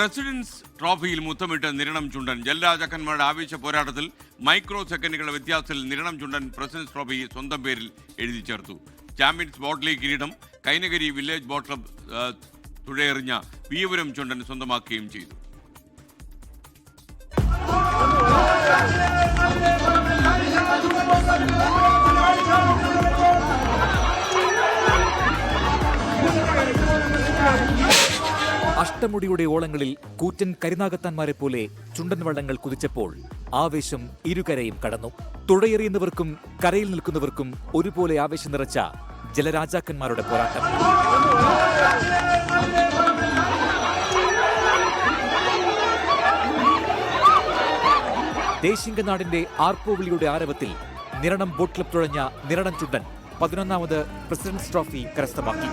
President's ട്രോഫിയിൽ മുത്തമിട്ട് നിരണം ചുണ്ടൻ. ജല്ലാചക്കന്മാരുടെ ആവേശ പോരാട്ടത്തിൽ മൈക്രോ സെക്കൻഡുകളുടെ വ്യത്യാസത്തിൽ നിരണം ചുണ്ടൻ പ്രസിഡൻസ് ട്രോഫി സ്വന്തം പേരിൽ എഴുതി ചേർത്തു. ചാമ്പ്യൻസ് ബോട്ട് ലീഗ് കിരീടം കൈനഗരി വില്ലേജ് ബോട്ട് ക്ലബ് തുഴയെറിഞ്ഞ വീയപുരം ചുണ്ടൻ സ്വന്തമാക്കുകയും ചെയ്തു. അഷ്ടമുടിയുടെ ഓളങ്ങളിൽ കൂറ്റൻ കരിനാഗത്താന്മാരെ പോലെ ചുണ്ടൻ വള്ളങ്ങൾ കുതിച്ചപ്പോൾ ആവേശം ഇരുകരയും കടന്നു. തുഴയെറിയുന്നവർക്കും കരയിൽ നിൽക്കുന്നവർക്കും ഒരുപോലെ ആവേശം നിറച്ച ജലരാജാക്കന്മാരുടെ പോരാട്ടം. ദേശിംഗനാടിന്റെ ആർപ്പോവിളിയുടെ ആരവത്തിൽ നിരണം ബോട്ട് ക്ലബ് തുഴഞ്ഞ നിരണം ചുണ്ടൻ പതിനൊന്നാമത് പ്രസിഡന്റ്സ് ട്രോഫി കരസ്ഥമാക്കി.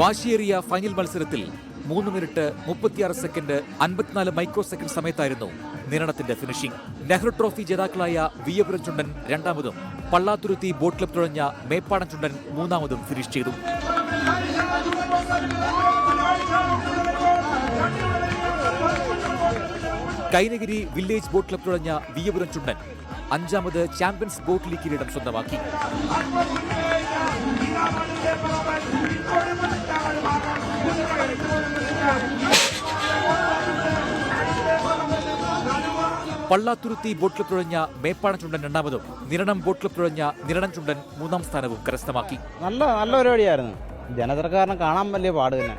വാശിയേറിയ ഫൈനൽ മത്സരത്തിൽ മൂന്ന് മിനിറ്റ് മുപ്പത്തിയാറ് സെക്കൻഡ് അൻപത്തിനാല് മൈക്രോ സെക്കൻഡ് സമയത്തായിരുന്നു നിരണത്തിന്റെ ഫിനിഷിംഗ്. നെഹ്റു ട്രോഫി ജേതാക്കളായ വിയപുരം ചുണ്ടൻ രണ്ടാമതും പള്ളാത്തുരുത്തി ബോട്ട് ക്ലബ് തുഴഞ്ഞ മേപ്പാടൻ ചുണ്ടൻ മൂന്നാമതും ഫിനിഷ് ചെയ്തു. കൈനഗിരി വില്ലേജ് ബോട്ട് ക്ലബ് തുടങ്ങിയ വിയപുരം ചുണ്ടൻ അഞ്ചാമത് ചാമ്പ്യൻസ് ബോട്ട് ലീഗ് കിരീടം സ്വന്തമാക്കി. പള്ളാത്തുരുത്തി ബോട്ട് ക്ലബ് തുഴഞ്ഞ മേപ്പാടൻ ചുണ്ടൻ രണ്ടാമതും നിരണം ബോട്ട് ക്ലബ് തുഴഞ്ഞ നിരണം ചുണ്ടൻ മൂന്നാം സ്ഥാനവും കരസ്ഥമാക്കി. നല്ല നല്ല പരിപാടിയായിരുന്നു. ജനതർക്കാരനെ കാണാൻ വലിയ പാട് തന്നെ.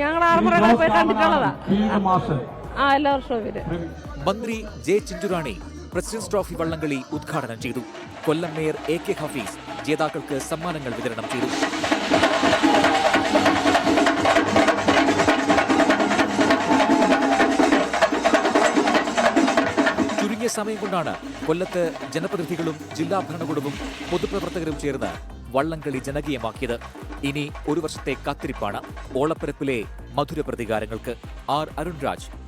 ഞങ്ങൾ ആർമറയിൽ പോയി കണ്ടിട്ടുള്ളതാ. മന്ത്രി ജെ ചിഞ്ചുറാണി പ്രസിഡന്റ്സ് ട്രോഫി വള്ളംകളി ഉദ്ഘാടനം ചെയ്തു. Kollam mayor A K Hafeez ജേതാക്കൾക്ക് സമ്മാനങ്ങൾ വിതരണം ചെയ്തു. ചുരുങ്ങിയ സമയം കൊണ്ടാണ് കൊല്ലത്ത് ജനപ്രതിനിധികളും ജില്ലാ ഭരണകൂടവും പൊതുപ്രവർത്തകരും ചേർന്ന് വള്ളംകളി ജനകീയമാക്കിയത്. ഇനി ഒരു വർഷത്തെ കാത്തിരിപ്പാണ് ഓളപ്പരപ്പിലെ മധുര പ്രതികാരങ്ങൾക്ക്. R Arunraj